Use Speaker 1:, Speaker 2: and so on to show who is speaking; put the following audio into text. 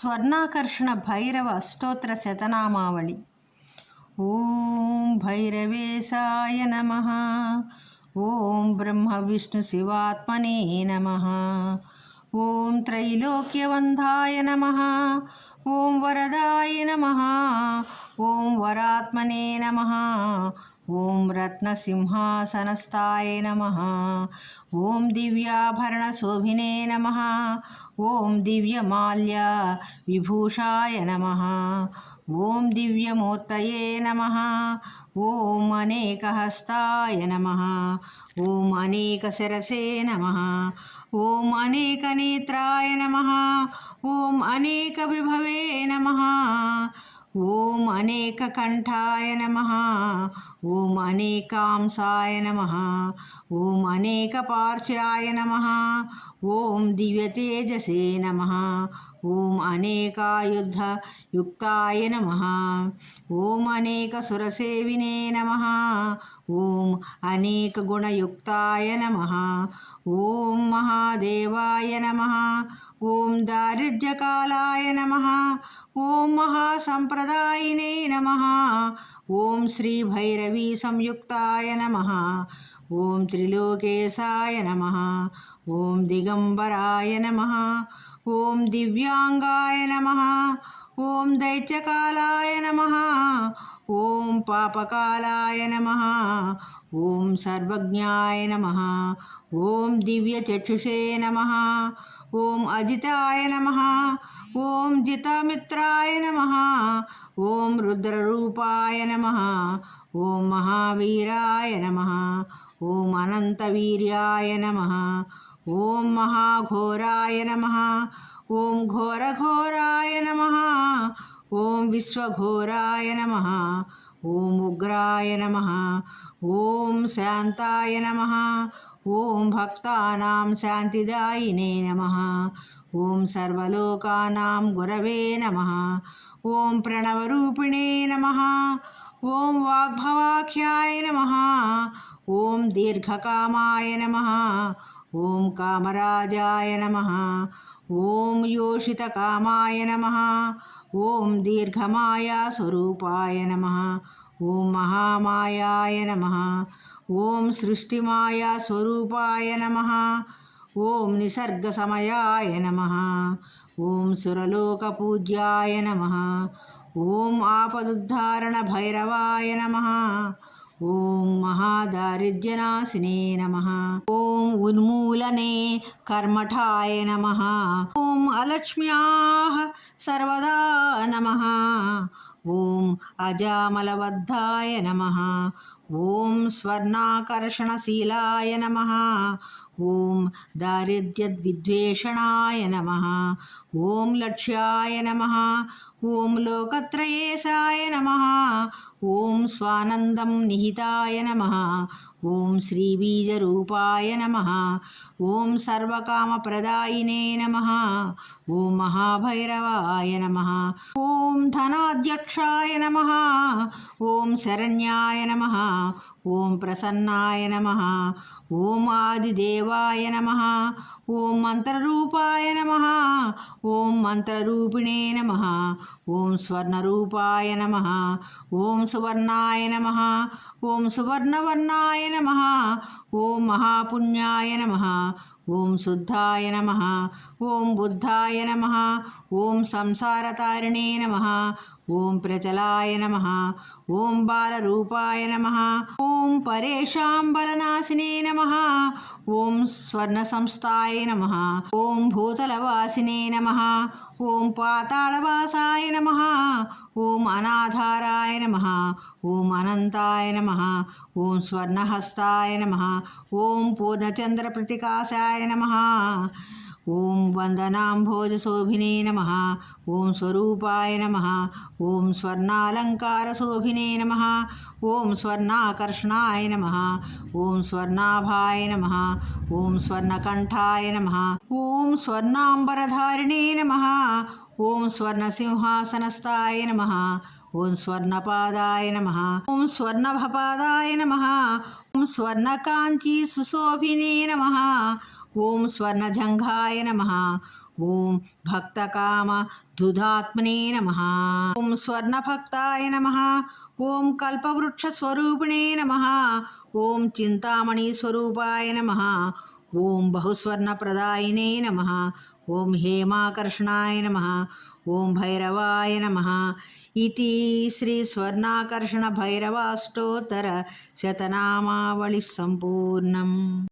Speaker 1: స్వర్ణాకర్షణ భైరవ అష్టోత్తర శతనామావళి. ఓం భైరవేశాయ నమ. ఓం బ్రహ్మ విష్ణు శివాత్మనే నమ. ఓం త్రైలోక్యవంధాయ నమ. ఓం వరదాయ నమ. ఓం వరాత్మనే నమ. ఓం రత్నసింహాసనస్థాయ నమ ఓం దివ్యాభరణశోభినే నమ ఓం దివ్యమాల్య విభూషాయ నమ ఓం దివ్యమూర్తయే నమ ఓం అనేకహస్తాయ నమ ఓం అనేకశిరసే నమ ఓం అనేకనేత్రాయ నమ ఓం అనేకవిభవే నమ ॐ अनेककण्ठाय नमः। ॐ अनेकांसाय नमः। ॐ अनेकपार्श्वाय नमः। ॐ दिव्यतेजसे नमः। ॐ अनेकायुधयुक्ताय नमः। ॐ अनेकसुरसेविने नमः। ॐ अनेकगुणयुक्ताय नमः। ॐ महादेवाय नमः। ॐ दारिद्र्यकालाय नमः। ఓం మహాసంప్రదాయినే నమ. ఓం శ్రీ భైరవీ సంయుక్తాయ నమ. ఓం త్రిలోకేశాయ నమ. ఓం దిగంబరాయ నమ. ఓం దివ్యాంగాయ నమ. ఓం దైత్యకాలాయ నమ. ఓం పాపకాలాయ నమ. ఓం సర్వజ్ఞాయ నమ. ఓం దివ్యచక్షుషే నమ. ఓం అజితాయ నమ. ఓం జితమిత్రాయ నమ. ఓం రుద్రరూపాయ నమ. ఓం మహావీరాయ నమ. ఓం అనంతవీర్యాయ నమ. ఓం మహాఘోరాయ నమ. ఓం ఘోరఘోరాయ నమ. ఓం విశ్వఘోరాయ నమ. ఓం ఉగ్రాయ నమ. ఓం శాంతాయ నమ. ఓం భక్తానాం శాంతిదాయినే నమ. ఓం సర్వలోకానాం గురవే నమ. ఓం ప్రణవరూపిణే నమ. ఓం వాగ్భవాఖ్యాయ నమ. ఓం దీర్ఘకామాయ నమ. ఓం కామరాజాయ నమ. ఓం యోషితకామాయ నమ. ఓం దీర్ఘమాయా స్వరూపాయ నమ. ఓం మహామాయాయ నమ. ఓం సృష్టిమాయా స్వరూపాయ నమ. ఓం నిసర్గ సమయాయ నమ. ఓం సురలోక పూజ్యాయ నమ. ఓం ఆపదుద్ధారణ భైరవాయ నమ. ఓం మహాదారిద్ర్యనాశినే నమ. ఓం ఉన్మూలనే కర్మఠాయ నమ. ఓం అలక్ష్మ్యా సర్వదా నమ. ఓం అజామలబద్ధాయ నమ. ఓం స్వర్ణాకర్షణశీలాయ నమ. ఓం దారిద్ర్యద్విద్వేషణాయ నమ. ఓం లక్ష్యాయ నమ. ఓం లోకత్రయేశాయ నమ. ఓం స్వానందం నిహితాయ నమ. ఓం శ్రీబీజరూపాయ నమ. ఓం సర్వకామప్రదాయినే నమ. ఓం మహాభైరవాయ నమ. ఓం ధనాధ్యక్షాయ నమ. ఓం శరణ్యాయ నమ. ఓం ప్రసన్నాయ నమ. ఓం ఆదిదేవాయ నమ. ఓం మంత్రరూపాయ నమ. ఓం మంత్రరూపిణే నమ. ఓం స్వర్ణరూపాయ నమ. ఓం సువర్ణాయ నమ. ఓం సువర్ణవర్ణాయ నమ. ఓం మహాపుణ్యాయ నమ. ఓం శుద్ధాయ నమ. ఓం బుద్ధాయ నమ. ఓం సంసారతారిణే నమ. ఓం ప్రచలాయ నమ. ఓం బాలరూపాయ నమ. ఓం పరేషాంబలనాశినే నమ. ఓం స్వర్ణ సంస్థాయ నమ. ఓం భూతలవాసినే నమ. ఓం పాతాళవాసాయ నమ. ఓం అనాధారాయ నమ. ఓం అనంతాయ నమ. ఓం స్వర్ణహస్తాయ నమ. ఓం పూర్ణచంద్రప్రతికాశాయ నమ. ఓం వందనాంభోజశోభినే నమ ఓం స్వరూపాయ నమ ఓం స్వర్ణాలంకారశోభినే నమ ఓం స్వర్ణాకర్షణాయ నమ ఓం స్వర్ణాభాయ నమ ఓం స్వర్ణకంఠాయ నమ ఓం స్వర్ణాంబరధారిణే నమ ఓం స్వర్ణసింహాసనస్థాయ నమ ఓం స్వర్ణపాదాయ నమ ఓం స్వర్ణభపాదాయ నమ ఓం స్వర్ణకాంచీ సుశోభినే నమ ఓం స్వర్ణజంఘాయ నమ. ఓం భక్తకామ దుధాత్మనే నమ. ఓం స్వర్ణభక్తాయ నమ. ఓం కల్పవృక్షస్వరూపిణే నమ. ఓం చింతామణి స్వరూపాయ నమ. ఓం బహుస్వర్ణప్రదాయినే నమ. ఓం హేమాకర్షణాయ నమ. ఓం భైరవాయ నమ. ఇది శ్రీ స్వర్ణాకర్షణ భైరవాష్టోత్తర శతనామావళి సంపూర్ణం.